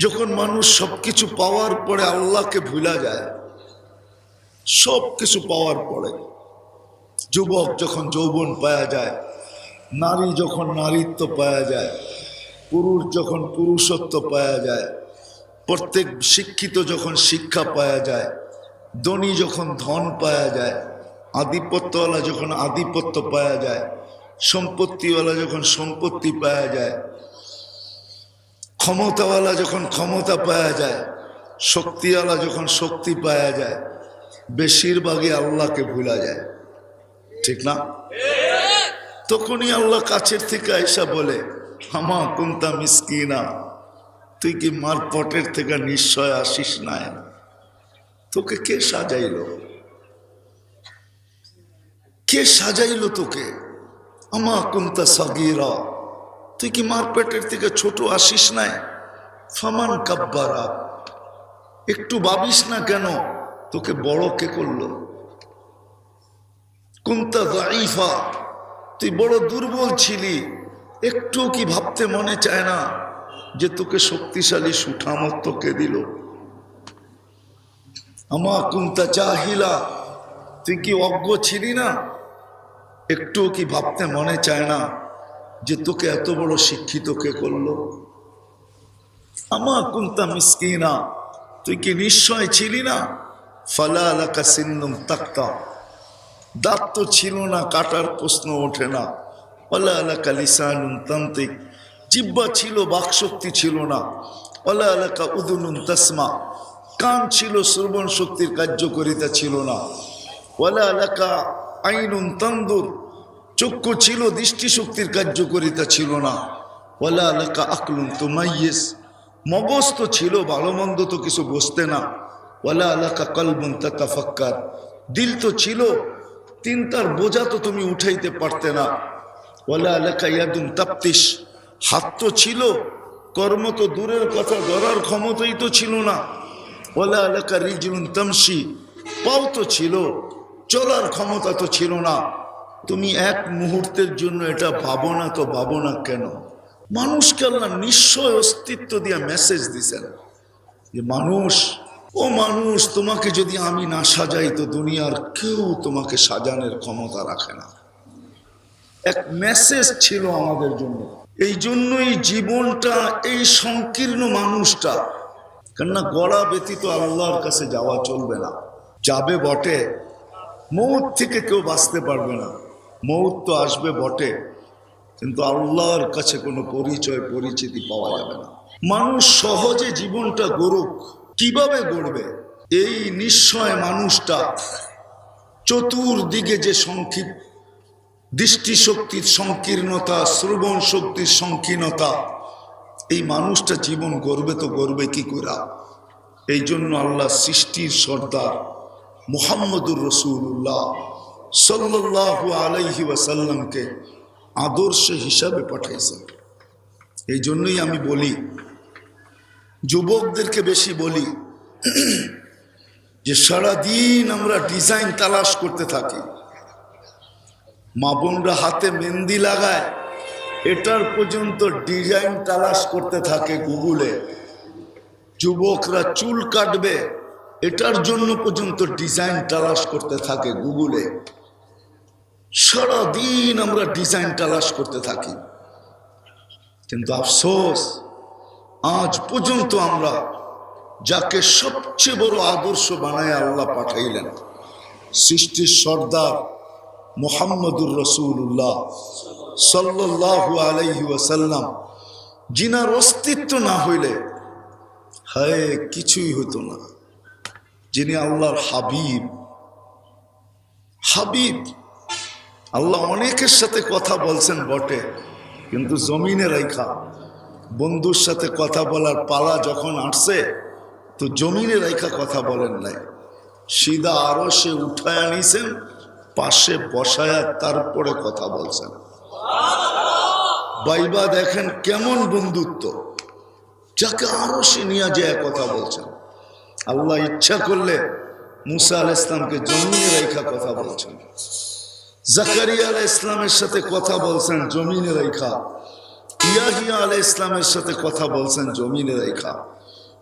যখন মানুষ সবকিছু পাওয়ার পরে আল্লাহকে ভুলা যায় সব কিছু পাওয়ার পরে যুবক যখন যৌবন পাওয়া যায়, নারী যখন নারীত্ব পাওয়া যায়, পুরুষ যখন পুরুষত্ব পাওয়া যায়, প্রত্যেক শিক্ষিত যখন শিক্ষা পাওয়া যায়, ধনী যখন ধন পাওয়া যায়, আধিপত্যওয়ালা যখন আধিপত্য পাওয়া যায়, সম্পত্তিওয়ালা যখন সম্পত্তি পাওয়া যায় ক্ষমতাওয়ালা যখন ক্ষমতা পাওয়া যায়, শক্তিওয়ালা যখন শক্তি পাওয়া যায়, বেশিরভাগই আল্লাহকে ভুলা যায়। ঠিক না? তখনই আল্লাহ কাছের থেকে আইসা বলে, হামা কুন্তা মিসকিনা, তুই কি মার পটের থেকে নিশ্চয় আসিস নাই? তোকে কে সাজাইলো? কে সাজাইলো তোকে? আমা কুন্তা সাগিরা তুই কি মার পেটের থেকে ছোট আসিস নাই? ফামান কাব্বারা। একটু ভাবিস না কেন? তোকে বড় কে করল? কুন্তা দাইফা তুই বড় দুর্বল ছিলি। একটু কি ভাবতে মনে চায় না যে তোকে শক্তিশালী সুঠামত কে দিল। আমা কুন্তা চাহিলা তুই কি অজ্ঞ ছিলি না? একটু কি ভাবতে মনে চায় না যে তোকে এত বড় শিক্ষিত কে করল? আমা কুন্তা মিসকিনা, তুই কি নিশ্চয় ছিলি না? ফালা আলাকা সিন্নুম তাক্তা, দাঁত তো ছিল না, কাটার প্রশ্ন ওঠে না। অলা এলাকা লিসানুন তান্ত্রিক জিব্বা ছিল, বাকশক্তি ছিল না। অলা এলাকা উদুনুন তাসমা, কান ছিল শ্রবণ শক্তির কার্যকরিতা ছিল না। ওলা এলাকা আইনুন তান্দুর চক্ষু ছিল, দৃষ্টিশক্তির কার্যকরিতা ছিল না। ওলা এলাকা আকলুন তোমাইয়েস। মগজ তো ছিল, ভালো মন্দ তো কিছু বসতে না। ওলা এলাকা কলবুন তাফাক্কার দিল তো ছিল, তিনটার বোঝা তো তুমি উঠাইতে পারতে না। ওলা এলাকা ইয়াদুন তাপ্তিস হাত তো ছিল, কর্ম তো দূরের কথা, ধরার ক্ষমতাই তো ছিল না। ওলা এলাকা রিজুন তামসি পাও তো ছিল, চলার ক্ষমতা তো ছিল না। তুমি এক মুহূর্তের জন্য এটা ভাবো না তো ভাবো না কেন? মানুষকে আল্লাহ নিশ্চয় অস্তিত্ব দিয়ে মেসেজ দিছেন। যে মানুষ, ও মানুষ, তোমাকে যদি আমি না সাজাই তো দুনিয়ার কেউ তোমাকে সাজানোর ক্ষমতা রাখে না। এক মেসেজ ছিল আমাদের জন্য। এই জন্যই জীবনটা, এই সংকীর্ণ মানুষটা, কেননা গড়া ব্যতীত আল্লাহর কাছে যাওয়া চলবে না। যাবে বটে, মৌত থেকে কেউ বাঁচতে পারবে না। মৌত তো আসবে বটে, কিন্তু আল্লাহর কাছে কোনো পরিচয়, পরিচিতি পাওয়া যাবে না। মানুষ সহজে জীবনটা গড়ুক, কীভাবে গড়বে? এই নিশ্চয় মানুষটা চতুর্দিকে যে সংক্ষিপ্ত দৃষ্টিশক্তির সংকীর্ণতা, শ্রবণ শক্তির সংকীর্ণতা, এই মানুষটা জীবন গড়বে তো গড়বে কি করা? এই জন্য আল্লাহ সৃষ্টির সর্দার মুহাম্মদুর রসুল্লাহ সাল্লাহ আলাইহি ওয়াসাল্লামকে আদর্শ হিসাবে পাঠাইছেন এই জন্যই আমি বলি, যুবকদেরকে বেশি বলি যে সারাদিন আমরা ডিজাইন তালাশ করতে থাকি। মা বোনরা হাতে মেহেন্দি লাগায়, এটার পর্যন্ত ডিজাইন তালাশ করতে থাকে গুগলে। যুবকরা চুল কাটবে, এটার জন্য পর্যন্ত ডিজাইন তালাশ করতে থাকে গুগলে। সারাদিন আমরা ডিজাইন তালাশ করতে থাকি। কিন্তু আফসোস, আজ পর্যন্ত আমরা যাকে সবচেয়ে বড় আদর্শ বানায় আল্লাহ পাঠাইলেন সৃষ্টির সর্দার মোহাম্মদুর রসুল্লাহ সাল্লাহু আলাইহি ওয়াসাল্লাম জিনার অস্তিত্ব না হইলে হায়, কিছুই হতো না। যিনি আল্লাহর হাবিব হাবিব আল্লাহ অনেকের সাথে কথা বলছেন বটে, কিন্তু জমিনে রেখা বন্ধুর সাথে কথা বলার পালা যখন আসছে, তো জমিনে রেখা কথা বলেন নাই। সিদা আরও সে উঠায় আনিছেন পাশে বসায়া তারপরে কথা বলছেন। বাইবা দেখেন কেমন বন্ধুত্ব, যাকে আরও সে নিয়ে যায় কথা বলছেন। আল্লাহ ইচ্ছা করলে মুসা আল ইসলামকে জমিনে রেখা কথা বলছেন। জাকারিয়া আল ইসলামের সাথে কথা বলছেন, জমিনে রেখা ইয়াহিয়া আল ইসলামের সাথে কথা বলছেন, জমিনে রেখা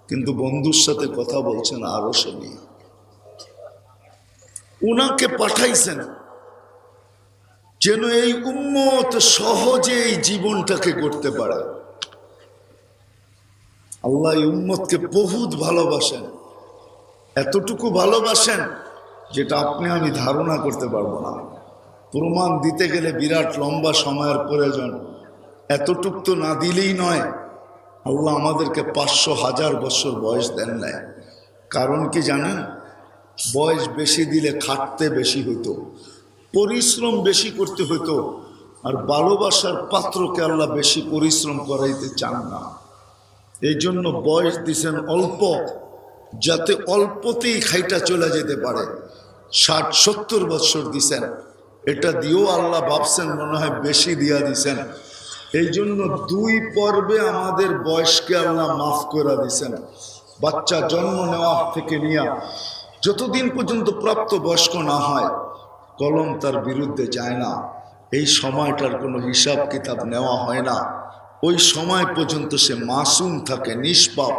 কিন্তু বন্ধুর সাথে কথা বলছেন আরও সে উনাকে পাঠাইছেন যেন এই উম্মত সহজে এই জীবনটাকে করতে পারে। আল্লাহ এই উম্মতকে বহুত ভালোবাসেন, এতটুকু ভালোবাসেন যেটা আপনি আমি ধারণা করতে পারব না। প্রমাণ দিতে গেলে বিরাট লম্বা সময়ের প্রয়োজন। এতটুক তো না দিলেই নয়। আল্লাহ আমাদেরকে পাঁচশো হাজার বছর বয়স দেন নাই। কারণ কি জানেন? বয়স বেশি দিলে খাটতে বেশি হতো পরিশ্রম বেশি করতে হতো আর ভালোবাসার পাত্রকে আল্লাহ বেশি পরিশ্রম করাইতে চান না। এই জন্য বয়স দিছেন অল্প, যাতে অল্পতেই খাইটা চলে যেতে পারে। ষাট, সত্তর বছর দিছেন। এটা দিয়েও আল্লাহ ভাবছেন মনে হয় বেশি দিয়া দিছেন। এই জন্য দুই পর্বে আমাদের বয়সকে আল্লাহ মাফ করে দিছেন। বাচ্চা জন্ম নেওয়া থেকে নিয়ে যতদিন পর্যন্ত প্রাপ্ত বয়স্ক না হয়, কলম তার বিরুদ্ধে যায় না। এই সময়টার কোনো হিসাব কিতাব নেওয়া হয় না। ওই সময় পর্যন্ত সে মাসুম থাকে, নিষ্পাপ।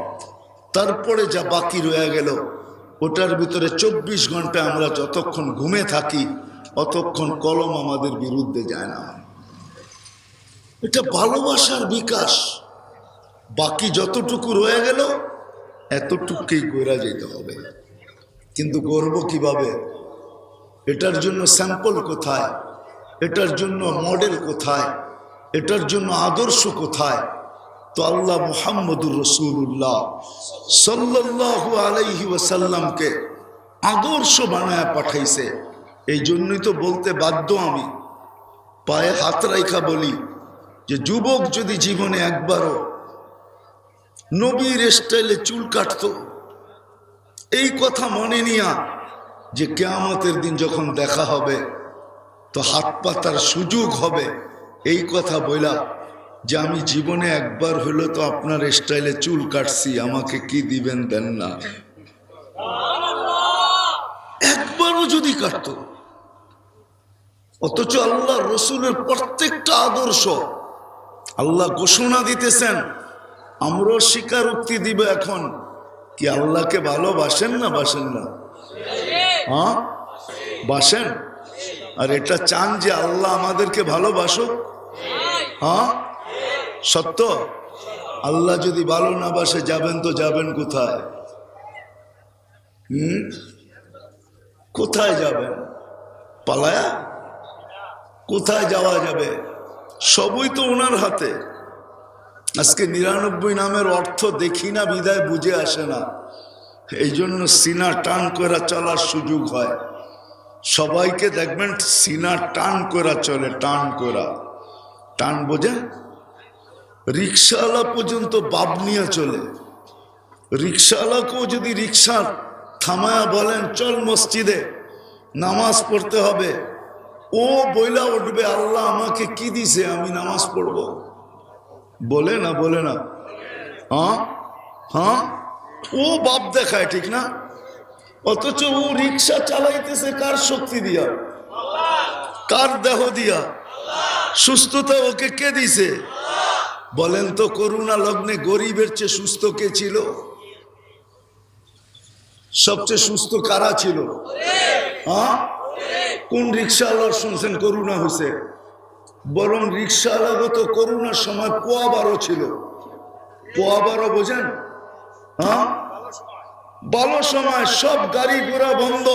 তারপরে যা বাকি রয়ে গেল, ওটার ভিতরে চব্বিশ ঘণ্টা আমরা যতক্ষণ ঘুমে থাকি অতক্ষণ কলম আমাদের বিরুদ্ধে যায় না। এটা ভালোবাসার বিকাশ। বাকি যতটুকু রয়ে গেল এতটুকুই গোরা যেতে হবে। কিন্তু গর্ব কীভাবে? এটার জন্য স্যাম্পল কোথায়? এটার জন্য মডেল কোথায়? এটার জন্য আদর্শ কোথায়? তো আল্লাহ মুহাম্মদুর রসুল্লাহ সাল্লাল্লাহু আলাইহি ওয়াসাল্লামকে আদর্শ বানায় পাঠাইছে। এই জন্যই তো বলতে বাধ্য আমি। পায়ে হাত রাইখা বলি যে, যুবক যদি জীবনে একবারও নবীর স্টাইলে চুল কাটতো, এই কথা মনে নিয়া যে, কেয়ামতের দিন যখন দেখা হবে, তো হাত পাতার সুযোগ হবে। এই কথা বইলা যে, আমি জীবনে একবার হলো তো আপনার স্টাইলে চুল কাটছি, আমাকে কি দিবেন দেন না? একবারও যদি কাটত। অথচ আল্লাহ রসুলের প্রত্যেকটা আদর্শ আল্লাহ ঘোষণা দিতেছেন, আমরাও স্বীকারোক্তি দিব এখন। কি আল্লাহকে ভালোবাসেন না বাসেন না? হ্যাঁ? বাসেন? আর এটা চান যে আল্লাহ আমাদেরকে ভালোবাসুক? হ্যাঁ? সত্য? আল্লাহ যদি ভালো না বাসে, যাবেন তো যাবেন কোথায়? হুম? কোথায় যাবেন? পালায়া? কোথায় যাওয়া যাবে? সবই তো ওনার হাতে। আজকে নিরানব্বই নামের অর্থ দেখি না, বিদায় বুঝে আসে না। এই জন্য সিনা টান করে চলার সুযোগ হয়। সবাইকে দেখবেন সিনা টান করা চলে, টান করা টান বোঝে? রিক্সাওয়ালা পর্যন্ত বাপ নিয়ে চলে। রিক্সাওয়ালাকেও যদি রিক্সা থামায়া বলেন, চল মসজিদে, নামাজ পড়তে হবে। ও বইলা উঠবে, আল্লাহ আমাকে কি দিছে? আমি নামাজ পড়ব। বলে না বলে না। হ্যাঁ? হ্যাঁ? ও বাপ দেখায়, ঠিক না? অথচ ও রিক্সা চালাইতেছে কার শক্তি দিয়া? কার দেহ দিয়া? সুস্থতা ওকে কে দিছে? বলেন তো, করুণা লগ্নে গরিবের চেয়ে সুস্থ কে ছিল? সবচেয়ে সুস্থ কারা ছিল? হ্যাঁ? কোন রিক্সাওয়ালার শুনছেন করুণা হয়েছে? বরং রিক্সাওয়ালাগত করুণার সময় পোয়া বারো ছিল। পোয়া বারো বোঝেন? হ্যাঁ? ভালো সময়, সব গাড়ি ঘোড়া বন্ধ।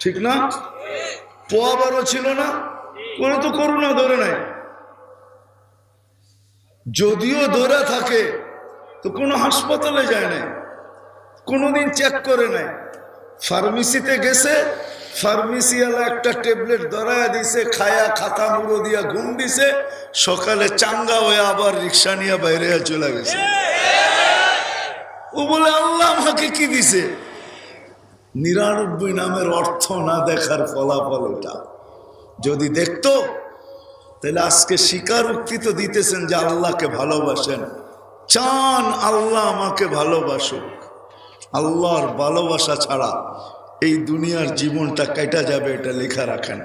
ঠিক না? পোয়া বারো ছিল না? কোনো তো করুণা ধরে নাই। যদিও ধরে থাকে, তো কোনো হাসপাতালে যায় নাই। কোনোদিন চেক করে নাই। ফার্মেসিতে গেছে ফার্মেসিওয়ালা একটা ট্যাবলেট ধরায় দিছে, খায়া খাতা মুড়ো দিয়া ঘুম দিছে, সকালে চাঙ্গা হয়ে আবার রিক্সা নিয়ে বাইরে চলে গেছে। ও বলে, আল্লাহ আমাকে কি দিছে? নিরানব্বই নামের অর্থ না দেখার ফলাফল এটা যদি দেখতো, তাহলে আজকে স্বীকারোক্তি তো দিতেছেন যে আল্লাহকে ভালোবাসেন। চান আল্লাহ আমাকে ভালোবাসুক। আল্লাহর ভালোবাসা ছাড়া এই দুনিয়ার জীবনটা কেটা যাবে এটা লেখা রাখেন।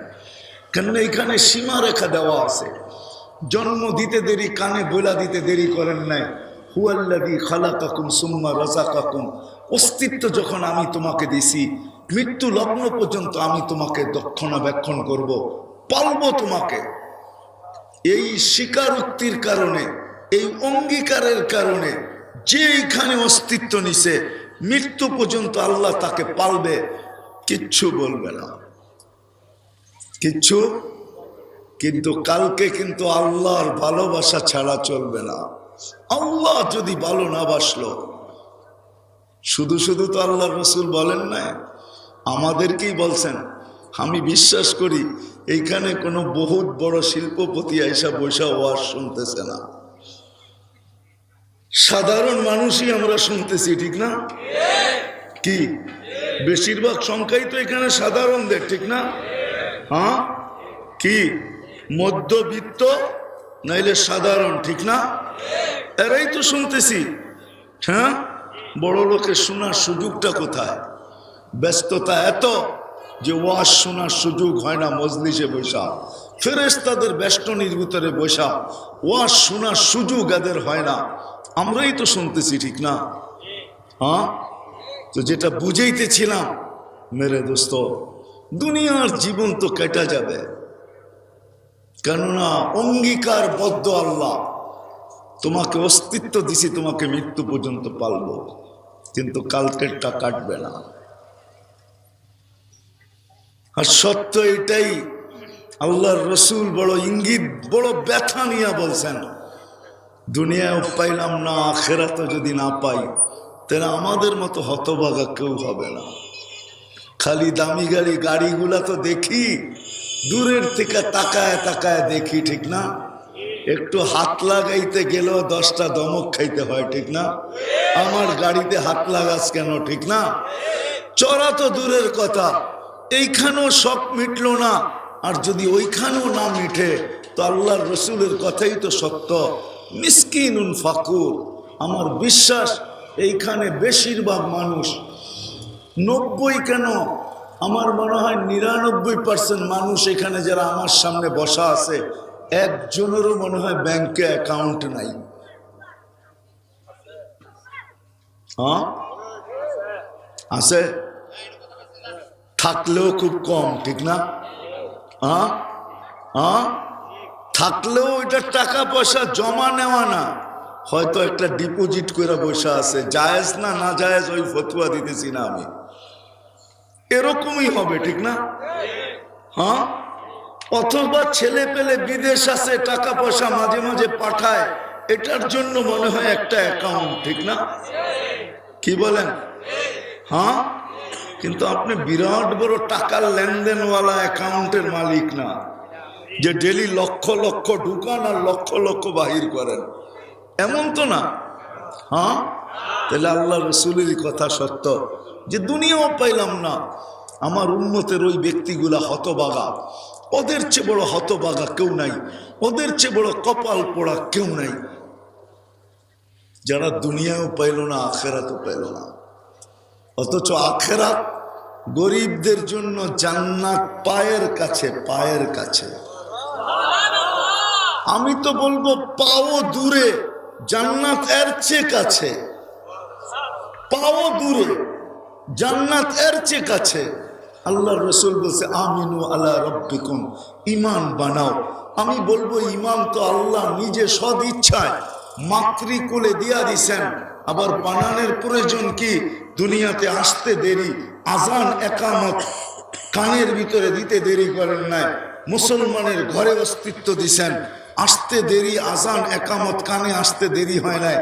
কেননা এখানে সীমা রেখা দেওয়া আছে। জন্ম দিতে দেরি, কানে বইলা দিতে দেরি করেন নাই। হুয়াল্লাদি খালাকাকুম সুম্মা রাজাকাকুম অস্তিত্ব যখন আমি তোমাকে দিছি, মৃত্যু লগ্ন পর্যন্ত আমি তোমাকে দক্ষণাবেক্ষণ করব, পালবো তোমাকে। এই স্বীকারোক্তির কারণে, এই অঙ্গীকারের কারণে যে এইখানে অস্তিত্ব নিছে, মৃত্যু পর্যন্ত আল্লাহ তাকে পালবে। কিচ্ছু বলবে না। কিচ্ছু? কিন্তু কালকে কিন্তু আল্লাহর ভালোবাসা ছাড়া চলবে না। আল্লাহ যদি ভালো না বাসলো, শুধু শুধু তো আল্লাহ রসুল বলেন না আমাদেরকেই বলছেন। আমি বিশ্বাস করি, এইখানে কোনো বহুত বড় শিল্পপতি আইসা বৈশা ওয়াজ শুনতেছে না। সাধারণ মানুষই আমরা শুনতেছি, ঠিক না? কি? বেশিরভাগ সংখ্যাই তো এখানে সাধারণদের, ঠিক না? হ্যাঁ? কি? মধ্যবিত্ত, নাইলে সাধারণ, ঠিক না? এরাই তো শুনতেছি। হ্যাঁ? বড় লোকের শোনার সুযোগটা কোথায়? ব্যস্ততা এত যে ওয়াজ শোনার সুযোগ হয় না মজলিসে বৈশা ফেরেস তাদের বেষ্টনীর ভিতরে বৈশা ওয়াজ শোনার সুযোগ এদের হয় না। আমরাই তো শুনতেছি, ঠিক না? হ্যাঁ? তো যেটা বুঝাইতেছিলাম, মেরে দোস্ত, দুনিয়ার জীবন তো কেটে যাবে। কেননা অঙ্গীকার বদ্ধ আল্লাহ, তোমাকে অস্তিত্ব দিছি, তোমাকে মৃত্যু পর্যন্ত পালবো। কিন্তু কালকেরটা কাটবে না। আর সত্য এটাই, আল্লাহর রসুল বড় ইঙ্গিত, বড় ব্যথা নিয়ে বলছেন, দুনিয়ায় পাইলাম না আখেরাত যদি না পাই তাহলে আমাদের মতো হতভাগা কেউ হবে না। খালি দামি গাড়ি, গাড়িগুলা তো দেখি। দূরের থেকে তাকায় তাকায় দেখি, ঠিক না? একটু হাত লাগাইতে গেলেও দশটা দমক খাইতে হয়, ঠিক না? আমার গাড়িতে হাত লাগাস কেন, ঠিক না? চড়া তো দূরের কথা। এইখানেও সব মিটলো না। আর যদি ওইখানেও না মিঠে তো আল্লাহর রসুলের কথাই তো সত্য। মিসকিনুন ফাকুর। আমার বিশ্বাস এইখানে বেশিরভাগ মানুষ নব্বই কেন? আমার মনে হয় নিরানব্বই পার্সেন্ট মানুষ এখানে যারা আমার সামনে বসা আছে, একজনেরও মনে হয় ব্যাংকে অ্যাকাউন্ট নাই। হ্যাঁ? আছে? থাকলেও খুব কম, ঠিক না? হ্যাঁ? হ্যাঁ? থাকলেও এটা টাকা পয়সা জমা নেওয়া না। হয়তো একটা ডিপোজিট করে বসে আছে। জায়েজ না না জায়েজ, ওই ফতুয়া দিতেছি না আমি। এরকমই হবে, ঠিক না? হ্যাঁ? অথবা ছেলে পেলে বিদেশ আছে, টাকা পয়সা মাঝে মাঝে পাঠায়, এটার জন্য মনে হয় একটা অ্যাকাউন্ট ঠিক না? কি বলেন? হ্যাঁ? কিন্তু আপনি বিরাট বড় টাকার লেনদেনওয়ালা অ্যাকাউন্টের মালিক না, যে ডেলি লক্ষ লক্ষ ঢুকান আর লক্ষ লক্ষ বাহির করেন। এমন তো না। হ্যাঁ? তাহলে আল্লাহ রসুলেরই কথা সত্য যে দুনিয়াও পাইলাম না। আমার উন্নতের ওই ব্যক্তিগুলা হতবাগা। ওদের চেয়ে বড় হতবাগা কেউ নাই। ওদের চেয়ে বড় কপাল পোড়া কেউ নাই। যারা দুনিয়াও পাইল না, আখেরাতও পাইল না। অথচ আখেরাত গরিবদের জন্য জান্নাত পায়ের কাছে পায়ের কাছে। আমি তো বলব পাও দূরে। জান্নাত এর চেয়ে কাছে। পাও দূরে, জান্নাত এর চেয়ে কাছে। আল্লাহ রসুল বলছে, আমিনু আল্লাহ রব্বিকুম ইমান বানাও। আমি বলব ইমান তো আল্লাহ নিজে সদ ইচ্ছায় মাতৃকুলে দিয়া দিছেন। আবার বানানের প্রয়োজন কি? দুনিয়াতে আসতে দেরি, আজান একামত কানের ভিতরে দিতে দেরি করেন নাই। মুসলমানের ঘরে অস্তিত্ব দিছেন। আসতে দেরি, আজান একামত কানে আসতে দেরি হয় নাই।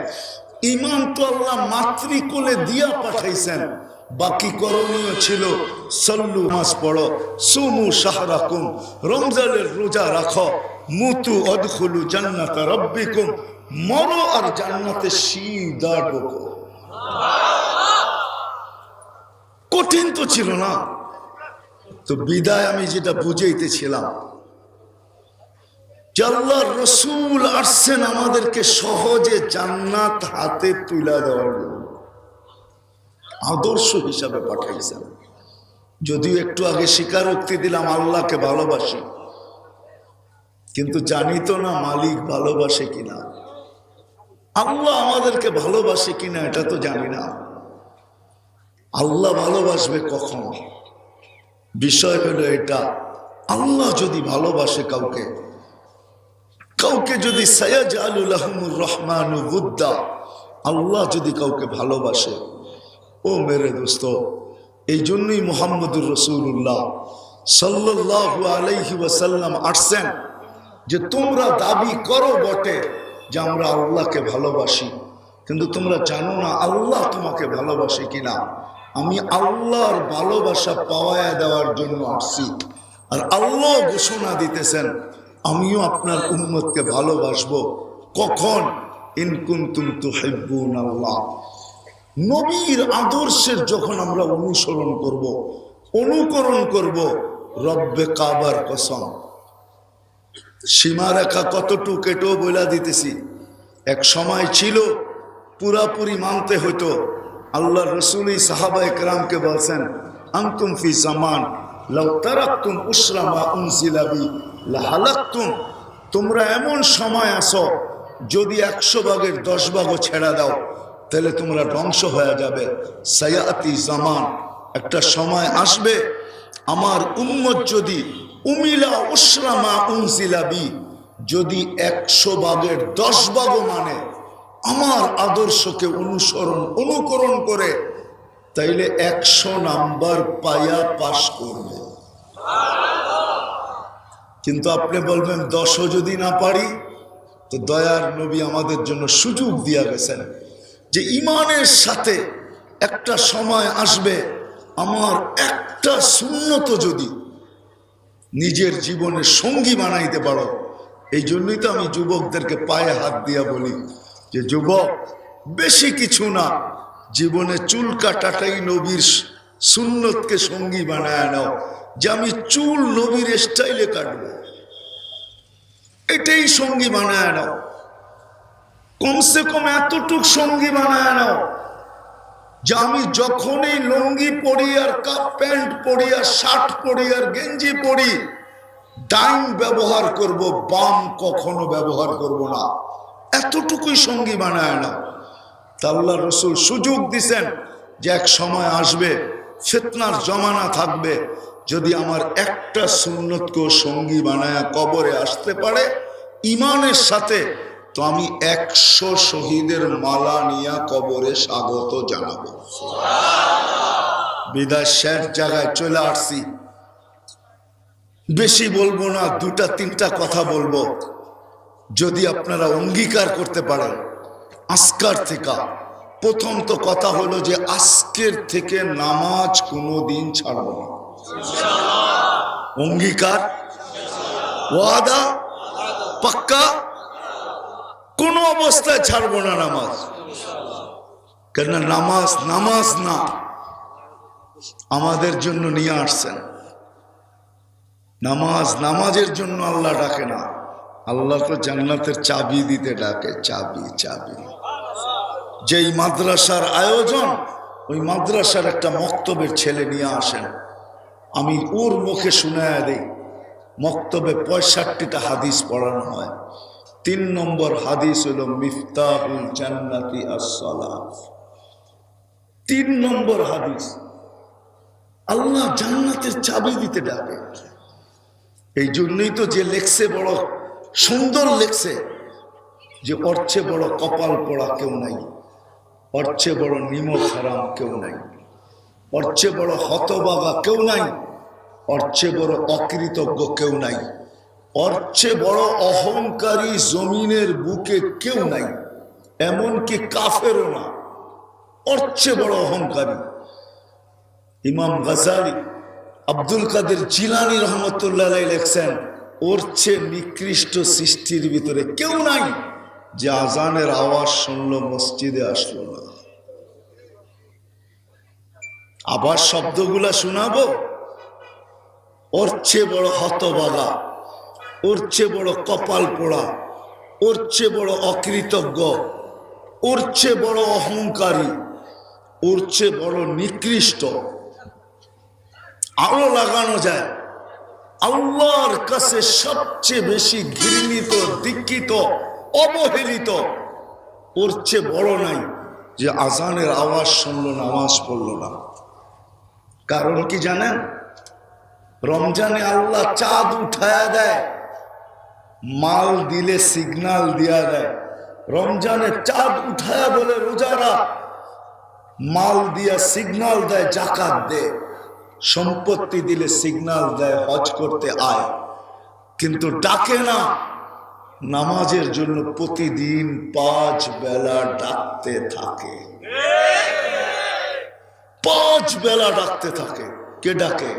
ইমান তো আল্লাহ মাতৃকুলে দিয়া পাঠাইছেন। বাকি করণীয় ছিল, সল্লু মাস পড়ো, সুমু শাহরাকুম, রমজানের রোজা রাখো, মুতু অদখুলু জান্নাত রব্বিকুম, মরো আর জান্নাতে সিদা ঢোকো। কঠিন তো ছিল না। তো বিদায় আমি যেটা বুঝাইতেছিলাম জাল্লার রসুল আসছেন আমাদেরকে সহজে জান্নাত হাতে তুলে দেওয়ার আদর্শ হিসাবে পাঠাইছেন। যদিও একটু আগে স্বীকারোক্তি দিলাম, আল্লাহকে ভালোবাসি। কিন্তু জানি তো না মালিক ভালোবাসে কিনা। আল্লাহ আমাদেরকে ভালোবাসে কিনা এটা তো জানি না। আল্লাহ ভালোবাসবে কখন? বিষয় হলো এটা, আল্লাহ যদি ভালোবাসে কাউকে কাউকে যদি সৈয়দ আলুল আহমুর রহমান আল্লাহ যদি কাউকে ভালোবাসে, ও মেরে দোস্ত এই জন্যই মোহাম্মদুর রসুল্লাহ সাল্লাহ আলাইহি ওয়াসাল্লাম আসছেন যে তোমরা দাবি করো বটে যে আমরা আল্লাহকে ভালোবাসি। কিন্তু তোমরা জানো না আল্লাহ তোমাকে ভালোবাসে কিনা। আমি আল্লাহর ভালোবাসা পাওয়ায় দেওয়ার জন্য আসছি। আর আল্লাহ ঘোষণা দিতেছেন আমিও আপনার উম্মতকে ভালোবাসবো। কখন? ইনকুন্তুম তুহিব্বুন আল্লাহ। নবীর আদর্শের যখন আমরা অনুসরণ করব, অনুকরণ করব, রব্বে কাবার কসম। সীমারেখা কতটুকু এটাও বইলা দিতেছি। এক সময় ছিল, পুরাপুরি মানতে হতো আল্লাহ রসুলি সাহাবা একরামকে বলছেন, আন্তুম ফি জামান লাউ তারাকতুম উসরামা উনসিলাবি লাহালাকতুম। তোমরা এমন সময় আসো যদি একশো ভাগের দশ ভাগও ছেড়া দাও, তাহলে তোমরা ধ্বংস হয়ে যাবে। সায়াতি জামান। একটা সময় আসবে, আমার উম্মত যদি উমিলা উসরামা উনসিলাবি যদি একশো ভাগের দশ ভাগও মানে আমার আদর্শকে অনুসরণ, অনুকরণ করে তাইলে একশো নাম্বার পায়া পাশ করবে। কিন্তু আপনি বলবেন, দশও যদি না পারি, তো দয়ার নবী আমাদের জন্য সুযোগ দিয়া গেছেন। যে ইমানের সাথে একটা সময় আসবে, আমার একটা শূন্যত যদি নিজের জীবনের সঙ্গী বানাইতে পারো, এই জন্যই তো আমি যুবকদেরকে পায়ে হাত দিয়া বলি যে, যুবক, বেশি কিছু না জীবনে চুল কাটাটাই নবীর সুন্নতকে সঙ্গী বানায় নাও। যে আমি চুল নবীর স্টাইলে কাটবো। এটাই সঙ্গী বানায় নাও। কমসে কম এতটুক সঙ্গী বানায় নাও যে আমি যখনই লুঙ্গি পরি আর কাপ প্যান্ট পরি আর শার্ট পরি আর গেঞ্জি পরি ডাইন ব্যবহার করব, বাম কখনো ব্যবহার করব না। এতটুকুই সঙ্গী বানায় না তাল্লা রসুল সুযোগ দিছেন যে এক সময় আসবে, ফেতনার জমানা থাকবে, যদি আমার একটা সুন্নতকেও সঙ্গী বানায় কবরে আসতে পারে ইমানের সাথে, তো আমি একশো শহীদের মালা নিয়ে কবরে স্বাগত জানাব। বিদায় শেষ জায়গায় চলে আসছি। বেশি বলব না, দুটা তিনটা কথা বলব। যদি আপনারা অঙ্গীকার করতে পারেন। আজকার থেকে। প্রথম তো কথা হলো যে আজকের থেকে নামাজ কোনো দিন ছাড়ব না। অঙ্গীকার, ওয়াদা, পাক্কা, কোনো অবস্থায় ছাড়বো না নামাজ। কেন নামাজ নামাজ না, আমাদের জন্য নিয়ে আসছেন। নামাজ, নামাজের জন্য আল্লাহ ডাকে না। আল্লাহ তো জান্নাতের চাবি দিতে ডাকে, চাবি চাবি। যেই মাদ্রাসার আয়োজন, ওই মাদ্রাসার একটা মক্তবের ছেলে নিয়ে আসেন। আমি ওর মুখে শুনে দিই, মক্তবে পঁয়ষট্টিটা হাদিস পড়ানো হয়। তিন নম্বর হাদিস হলো, মিফতাহুল জান্নাতি আসসালাম তিন নম্বর হাদিস, আল্লাহ জান্নাতের চাবি দিতে ডাকে। এই জন্যই তো যে লেখছে বড় সুন্দর লেখছে, যে ওর চেয়ে বড় কপাল পড়া কেউ নাই। ওর চেয়ে বড় নিমক হারাম কেউ নাই। ওর চেয়ে বড় হতবাগা কেউ নাই। ওর চেয়ে বড় অকৃতজ্ঞ কেউ নাই। ওর চেয়ে বড় অহংকারী জমিনের বুকে কেউ নাই। এমনকি কাফেরও না। ওর চেয়ে বড় অহংকারী। ইমাম গাজারি আব্দুল কাদের জিলানি রহমতুল্লাহ লেখছেন, ওর চেয়ে নিকৃষ্ট সৃষ্টির ভিতরে কেউ নাই। যে আজানের আওয়াজ শুনলো, মসজিদে আসলো না। আবার শব্দগুলা শোনাবো? ওর চেয়ে বড় হতবাগা ওর চেয়ে বড় কপাল পোড়া, ওর চেয়ে বড় অকৃতজ্ঞ, ওর চেয়ে বড় অহংকারী, ওর চেয়ে বড় নিকৃষ্ট। আলো লাগানো যায়। আল্লাহর কাছে সবচেয়ে বেশি ঘৃণিত, দীক্ষিত অবহেলিত। ওর চেয়ে বড় নাই যে আজানের আওয়াজ শুনলো, নামাজ পড়ল না। কারণ কি জানেন? রমজানে আল্লাহ চাঁদ উঠায়া দেয়, মাল দিলে সিগনাল দিয়া দেয়। রমজানে চাঁদ উঠায়া বলে রোজারা মাল দিয়া সিগনাল দেয়, জাকাত দে সম্পত্তি দিলে সিগনাল দেয়, হজ করতে আয়। কিন্তু ডাকে না নামাজের জন্য প্রতিদিন পাঁচ বেলা ডাকতে থাকে। পাঁচ বেলা ডাকতে থাকে। কে ডাকে?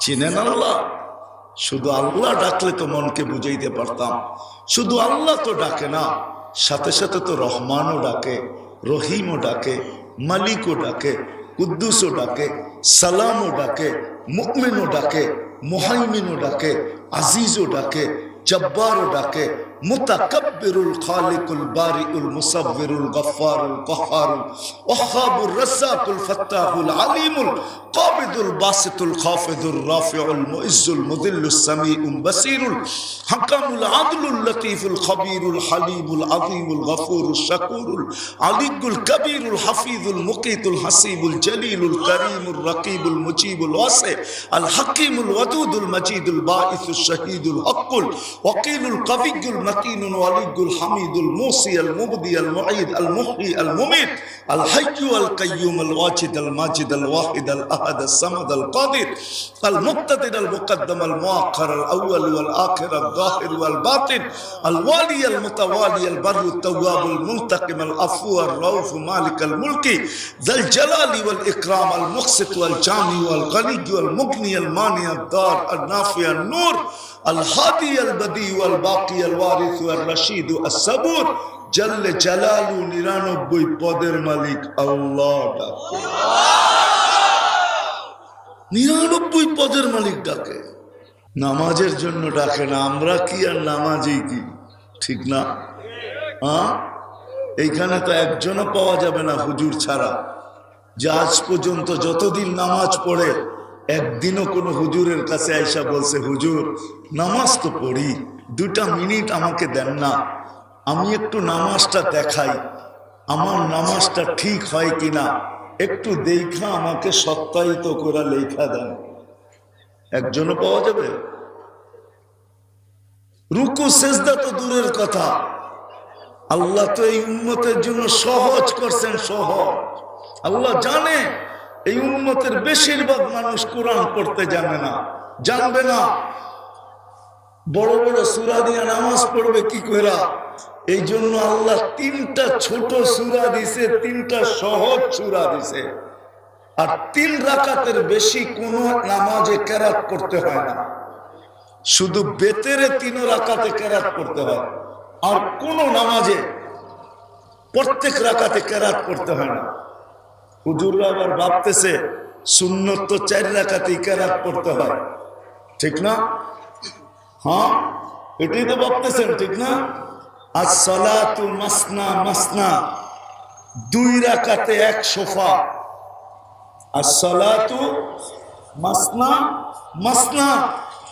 চিনেন আল্লাহ? শুধু আল্লাহ ডাকলে তো মনকে বুঝাইতে পারতাম। শুধু আল্লাহ তো ডাকে না, সাথে সাথে তো রহমানও ডাকে, রহিমও ডাকে, মালিকও ডাকে, কুদ্দুসও ডাকে, সালামও ডাকে মুকমিনও ডাকে, মুহাইমিনও ডাকে, আজিজও ডাকে জব্বারও ডাকে متكبر الخالق البارئ المصور الغفار القهار الوهاب الرزاق الفتاح العليم القابض الباسط الخافض الرافع المؤز المذل السميع البصير الحكم العدل اللطيف الخبير الحليم العظيم الغفور الشكور العلي الكبير الحفيظ المقيت الحسيب الجليل الكريم الرقيب المجيب الواسع الحكيم الودود المجيد الباعث الشهيد الحق الوقيل القوي المتين المتين الولي الحميد الموصي المبدي المعيد المحيي المميت الحي القيوم الواجد الماجد الواحد الأحد الصمد القادر المقتدر المقدم المؤخر الأول والآخر الظاهر والباطن الوالي المتوالي البر التواب المنتقم العفو الروف مالك الملك ذا الجلال والإكرام المقسط والجامي والغني والمغني المانع الدار النافع النور الهادي البديع والباقي الوارث والرشيد الصبور جل جلاله নিরানব্বই পদের মালিক আল্লাহ ডাকে নিরানব্বই পদের মালিক ডাকে নামাজের জন্য ডাকে না আমরা কি আর নামাজই কি ঠিক না হ্যাঁ এইখানে তো একজনও পাওয়া যাবে না হুজুর ছাড়া যে আজ পর্যন্ত যতদিন নামাজ পড়ে একদিনও কোনো হুজুরের কাছে আইসা বলছে, হুজুর, নামাজ তো পড়ি দুটা মিনিট আমাকে দেন না। আমি একটু নামাজটা দেখাই, আমার নামাজটা ঠিক হয় কিনা? একটু দেখা আমাকে সত্যায়িত করে লেখা দেন। একজনও পাওয়া যাবে? রুকু, সেজদা তো দূরের কথা। আল্লাহ তো এই উন্মতের জন্য সহজ করছেন, সহজ। আল্লাহ জানে এই উন্মতের বেশিরভাগ মানুষ কোরআন পড়তে জানে না। জানবে না। বড় বড় সুরা দিয়ে নামাজ পড়বে কি করা এই জন্য আল্লাহ তিনটা ছোট সুরা দিছে, তিনটা সহজ সুরা দিছে। আর তিন রাকাতের বেশি কোনো নামাজে কেরাত করতে হয় না। শুধু বেতেরে তিন রাকাতে কেরাত করতে হয়। আর কোন নামাজে প্রত্যেক রাকাতে কেরাত করতে হয় না। হুজুররা আবার ভাবতেছে, সুন্নত তো চার রাকাতেই কেরাত করতে হয়। ঠিক না? হ্যাঁ? এটাই তো ভাবতেছেন, ঠিক না? আর সলাতু মাসনা মাসনা, দুই রাকাতে এক সোফা। আর সলাতু মাসনা মাসনা,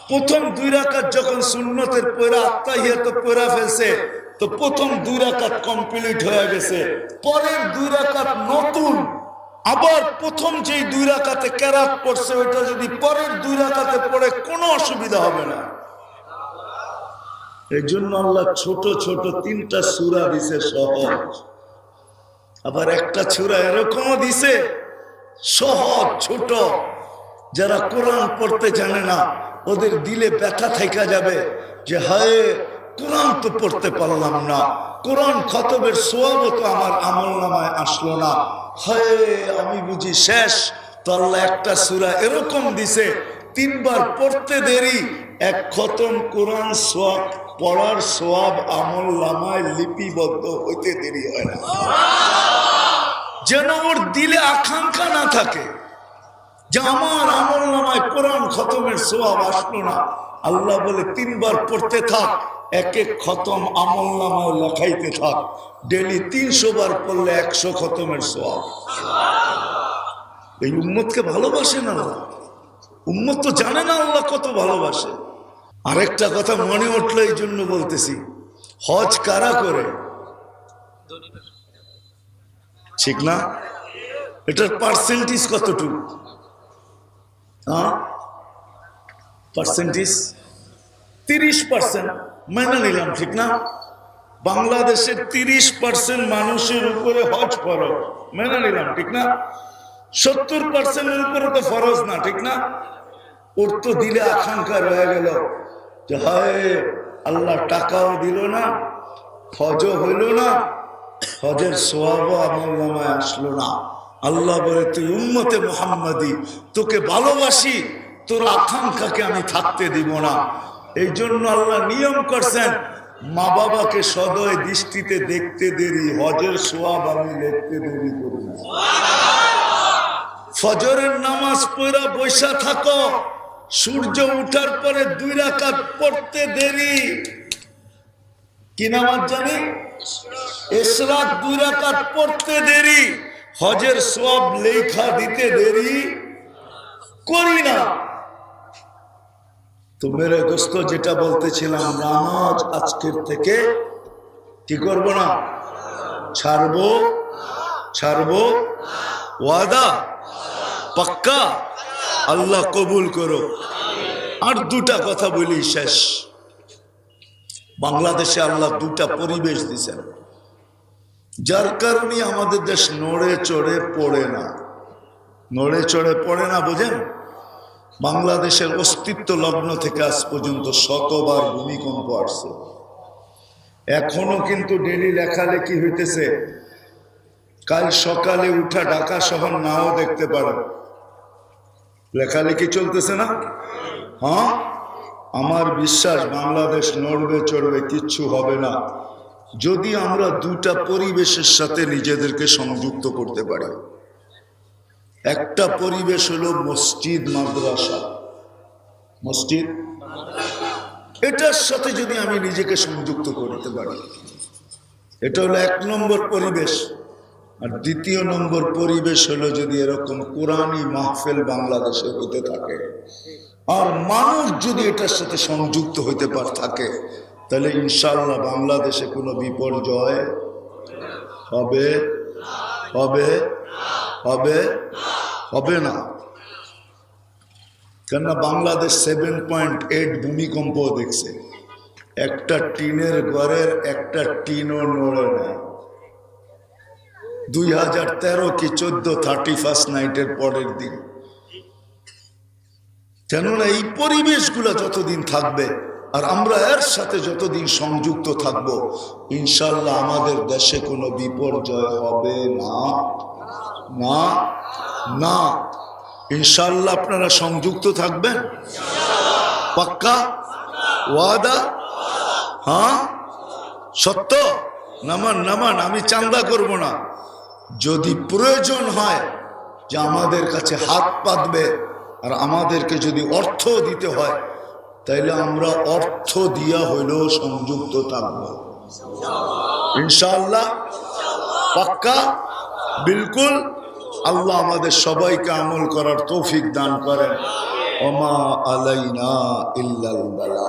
প্রথম দুই রাকাত যখন সুন্নতের পয়রা আত্মাহিয়াত পয়রা ফেলছে, তো প্রথম দুই রাকাত কমপ্লিট হয়ে গেছে। পরের দুই রাকাত নতুন আবার প্রথম যে দুই রাখাতে কেরাত পড়ছে, ওইটা যদি পরের দুই রাকাতে পড়ে, কোনো অসুবিধা হবে না। এই জন্য আল্লাহ ছোট ছোট তিনটা সুরা দিছে সহজ। আবার একটা ছুরা এরকমও দিছে, সহজ, ছোট। যারা কোরআন পড়তে জানে না, ওদের দিলে ব্যথা থেকে যাবে যে, হায়, কোরআন তো পড়তে পারলাম না। কোরআন খতবের সোয়াবও তো আমার আমল নামায় আসলো না। হায়, আমি বুঝি শেষ। তো আল্লাহ একটা সুরা এরকম দিছে, তিনবার পড়তে দেরি। এক খতম কোরআন সোয়াব পড়ার সোয়াব আমল নামায় লিপিবদ্ধ হইতে দেরি হয় না। যেন ওর দিলে আকাঙ্ক্ষা না থাকে যে আমার আমল নামায় কোরআন খতমের সোয়াব আসলো না। আল্লাহ বলে, তিনবার পড়তে থাক এক এক খতম আমল নামায় লেখাইতে থাক। ডেলি তিনশো বার পড়লে একশো খতমের সব এই উম্মতকে ভালোবাসে না উম্মত তো জানে না আল্লাহ কত ভালোবাসে। আরেকটা কথা মনে উঠল এই জন্য বলতেছি, হজ কারা করে? ঠিক না? এটার পার্সেন্টেজ কতটুকু? হ্যাঁ? পার্সেন্টেজ তিরিশ পার্সেন্ট মেনে নিলাম ঠিক না? বাংলাদেশের তিরিশ পার্সেন্ট মানুষের উপরে হজ ফরজ। মেনে নিলাম ঠিক না? সত্তর পার্সেন্টের উপরে তো ফরজ না ঠিক না? ওর তো দিলে আকাঙ্ক্ষা রয়ে গেল যে হয় আল্লাহ টাকাও দিল না হজও হইল না হজের সোয়াবও আমার নামায় আসলো না। আল্লাহ বলে তুই উম্মতে মোহাম্মদি তোকে ভালোবাসি তোর আকাঙ্ক্ষাকে আমি থাকতে দিব না। এই জন্য আল্লাহ নিয়ম করছেন, মা বাবাকে সদয় দৃষ্টিতে দেখতে দেরি, হজের সোয়াব আমি দেখতে দেরি করি ফজরের নামাজ পড়া বৈশা থাকো, সূর্য উঠার পরে দুই রাকাত পড়তে দেরি। কি নামাজ জানি এসরাত দুই রাকাত পড়তে দেরি, হজের সব লেখা দিতে দেরি। করি না। তো মেরে দোস্ত, যেটা বলতেছিলাম নামাজ আজকের থেকে কি করব না? ছাড়বো? ছাড়বো? ওয়াদা? পাক্কা? আল্লাহ কবুল করো আর দুটা কথা বলি শেষ। বাংলাদেশে আল্লাহ দুটা পরিবেশ দিছেন যার কারণে আমাদের দেশ নড়ে চড়ে পড়ে না। নড়ে চড়ে পড়ে না, বোঝেন? বাংলাদেশের অস্তিত্ব লগ্ন থেকে আজ পর্যন্ত শতবার ভূমিকম্প আসছে। এখনও কিন্তু ডেলি লেখালেখি হইতেছে। কাল সকালে উঠা ঢাকা শহর নাও দেখতে পারেন লেখালেখি চলতেছে না? হ্যাঁ? আমার বিশ্বাস, বাংলাদেশ নড়বে চড়বে কিচ্ছু হবে না। যদি আমরা দুটা পরিবেশের সাথে নিজেদেরকে সংযুক্ত করতে পারি। একটা পরিবেশ হলো মসজিদ, মাদ্রাসা। মসজিদ? এটার সাথে যদি আমি নিজেকে সংযুক্ত করতে পারি, এটা হলো এক নম্বর পরিবেশ। আর দ্বিতীয় নম্বর পরিবেশ হলো যদি এরকম কোরআনই মাহফিল বাংলাদেশে হতে থাকে, আর মানুষ যদি এটার সাথে সংযুক্ত হইতে পার থাকে, তাহলে ইনশাল্লাহ বাংলাদেশে কোনো বিপর্যয় হবে হবে হবে হবে না। কেননা বাংলাদেশ সেভেন পয়েন্ট এইট ভূমিকম্প দেখছে। একটা টিনের ঘরের একটা টিনও নড়ে নেয় দুই হাজার তেরো কি চোদ্দ থার্টি ফার্স্ট নাইটের পরের দিন। কেননা এই পরিবেশগুলো যতদিন থাকবে, আর আমরা এর সাথে যতদিন সংযুক্ত থাকব ইনশাল্লাহ আমাদের দেশে কোনো বিপর্যয় হবে না। না। না। ইনশাল্লাহ আপনারা সংযুক্ত থাকবেন। পাক্কা? ওয়াদা? হ্যাঁ? সত্য? নামান নামান, আমি চান্দা করব না। যদি প্রয়োজন হয় যে আমাদের কাছে হাত পাতবে আর আমাদেরকে যদি অর্থ দিতে হয়, তাইলে আমরা অর্থ দিয়া হইলেও সংযুক্ত থাকব। ইনশাল্লাহ পাক্কা? বিলকুল? আল্লাহ আমাদের সবাইকে আমল করার তৌফিক দান করেন। ওমা আলাইনা ইল্লাল বালা।